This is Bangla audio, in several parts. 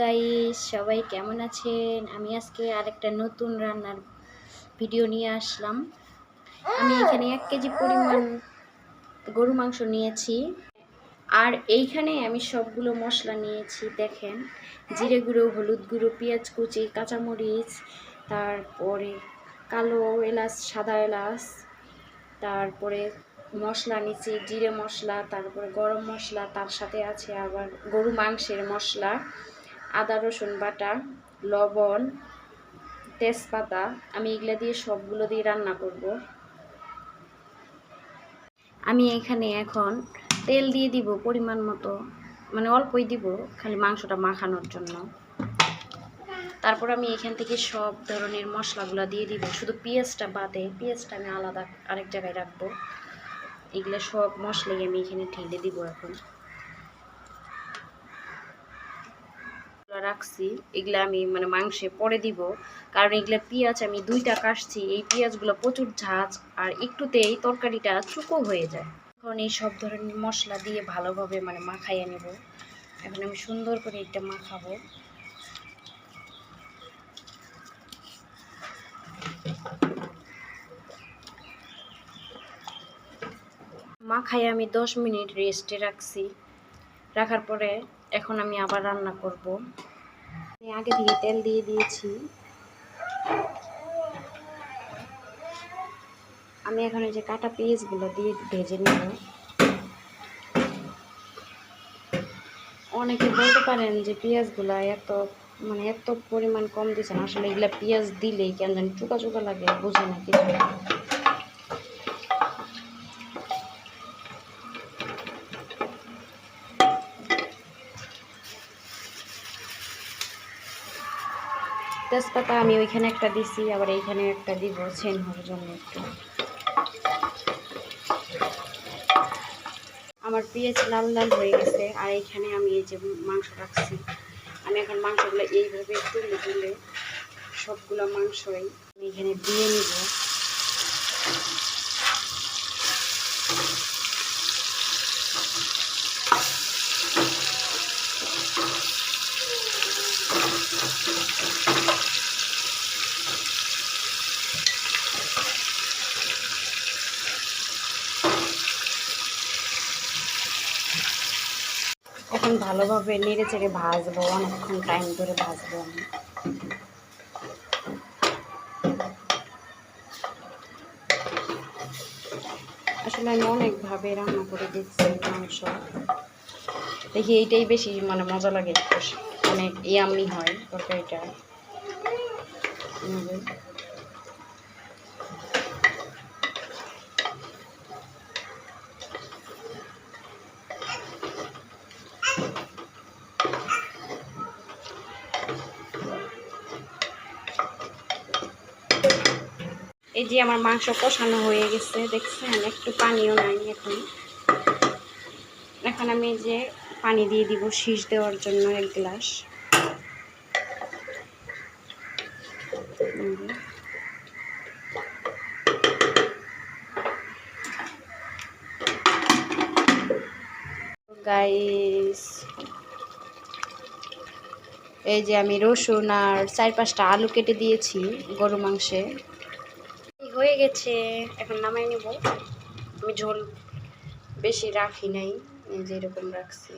গাইস সবাই কেমন আছেন? আমি আজকে আরেকটা নতুন রান্নার ভিডিও নিয়ে আসলাম। আমি এখানে এক কেজি পরিমাণ গরু মাংস নিয়েছি। আর এইখানে আমি সবগুলো মশলা নিয়েছি, দেখেন। জিরে গুঁড়ো, হলুদ গুঁড়ো, পেঁয়াজ কুচি, কাঁচামরিচ, তারপরে কালো এলাচ, সাদা এলাচ, তারপরে মশলা নিচে জিরে মশলা, তারপরে গরম মশলা, তার সাথে আছে আবার গরু মাংসের মশলা। আদা, রসুন বাটা, লবণ, তেজপাতা, আমি এগুলা দিয়ে সবগুলো দিয়ে রান্না করব। আমি এখানে এখন তেল দিয়ে দিব পরিমাণ মতো মানে অল্পই দিব, খালি মাংসটা মাখানোর জন্য। তারপর আমি এখান থেকে সব ধরনের মশলাগুলো দিয়ে দিব, শুধু পেঁয়াজটা বাদে, পেঁয়াজটা আমি আলাদা আরেক জায়গায় রাখব। এগুলো সব মশলাই আমি এখানে ঢেলে দিব এখন। রাখছি, এগুলো আমি মানে মাংসে পরে দিব। কারণ এগুলো পেঁয়াজ আমি দুইটা কাটছি, এই পেঁয়াজগুলো প্রচুর ঝাঁজ আর একটুতেই তরকারিটা চুকো হয়ে যায়। এখন এই সব ধরনের মশলা দিয়ে ভালোভাবে মানে মাখাইয়ে নেব। এখন আমি সুন্দর করে এটা মাখাবো। মাখাই আমি দশ মিনিট রেস্টে রাখছি। রাখার পরে এখন আমি আবার রান্না করব। আগে থেকে তেল দিয়ে দিয়েছি। আমি এখন এই যে কাটা পেঁয়াজগুলো দিয়ে ভেজে নেব। অনেকে বলতে পারেন যে পেঁয়াজগুলো এত মানে এত পরিমাণ কম দিয়েছেন আসলে এগুলা পেঁয়াজ দিলেই কেন জানি চুকা চুকা লাগে, বুঝে না কিছু। তেজপাতা আমি ওইখানে একটা দিছি, আবার এইখানে একটা দিব সেন হওয়ার জন্য একটু। আমার পেঁয়াজ লাল লাল হয়ে গেছে, আর এইখানে আমি এই যে মাংস রাখছি। আমি এখন মাংসগুলো এইভাবে তুলে তুলে সবগুলো মাংসই আমি এখানে দিয়ে নিব। এখন ভালোভাবে নেড়ে চেড়ে ভাজবো, অনেকক্ষণ টাইম ধরে ভাজবো আমি। আসলে আমি অনেকভাবে রান্না করে দিচ্ছি মাংস। দেখি এইটাই বেশি মানে মজা লাগে। অনেক ইয়ামি হয় তরকারিটা। এই যে আমার মাংস কষানো হয়ে গেছে, দেখছেন? একটু পানিও নাই এখন। এখন আমি যে পানি দিয়ে দিব শীষ দেওয়ার জন্য এক গ্লাস। গাইস এই যে আমি রসুন আর চার পাঁচটা আলু কেটে দিয়েছি গরু মাংসে। হয়ে গেছে। এখন নামাই নেব। আমি ঝোল বেশি রাখি নাই, এই যে এরকম রাখছি।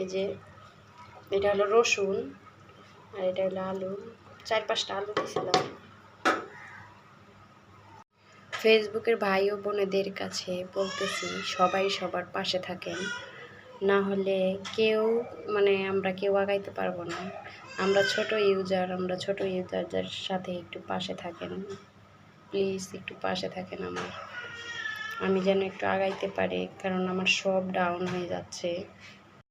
এই যে এটা হলো রসুন আর এটা হলো আলু। চার পাঁচটা আলু দিয়েছিলাম। ফেসবুকের ভাই ও বোনেদের কাছে বলতেছি, সবাই সবার পাশে থাকেন। না হলে কেউ মানে আমরা কেউ আগাইতে পারব না। আমরা ছোট ইউজার আমরা ছোট ইউজারদের সাথে একটু পাশে থাকেন। প্লিজ একটু পাশে থাকেন আমার। আমি যেন একটু আগাইতে পারি, কারণ আমার সব ডাউন হয়ে যাচ্ছে।